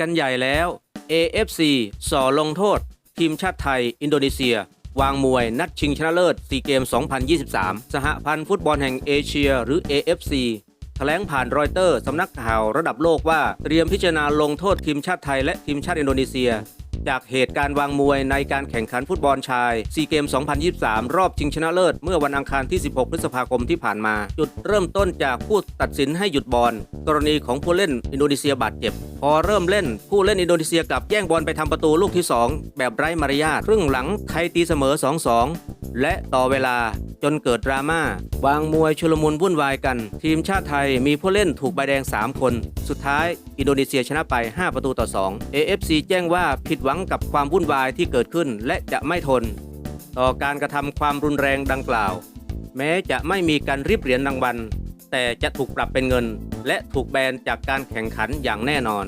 กันใหญ่แล้ว AFC ส่อลงโทษ ทีมชาติไทย อินโดนีเซีย วางมวยนัดชิงชนะเลิศซีเกม 2023 สหพันธ์ฟุตบอลแห่งเอเชีย หรือ AFC แถลงผ่านรอยเตอร์สำนักข่าวระดับโลกว่า เตรียมพิจารณาลงโทษทีมชาติไทยและทีมชาติอินโดนีเซีย จากเหตุการณ์วางมวยในการแข่งขันฟุตบอลชายซีเกม 2023 รอบชิงชนะเลิศ เมื่อวันอังคารที่ 16 พฤษภาคมที่ผ่านมา จุดเริ่มต้นจากผู้ตัดสินให้หยุดบอล กรณีของผู้เล่นอินโดนีเซียบาดเจ็บ พอเริ่มเล่นผู้เล่นอินโดนีเซียกลับแย่งบอลไปทำประตูลูกที่ 2 แบบไร้มารยาทครึ่งหลังไทยตีเสมอ 2-2 และต่อเวลา จนเกิดดราม่าวางมวยชุลมุนวุ่นวายกัน ทีมชาติไทยมีผู้เล่นถูกใบแดง 3 คน สุดท้าย อินโดนีเซียชนะไป 5 ประตูต่อ 2 AFC แจ้งว่าผิดหวังกับความวุ่นวายที่เกิดขึ้นและจะไม่ทน ต่อการกระทำความรุนแรงดังกล่าว แม้จะไม่มีการริบเหรียญรางวัลแต่จะถูกปรับเป็นเงิน และถูกแบนจากการแข่งขันอย่างแน่นอน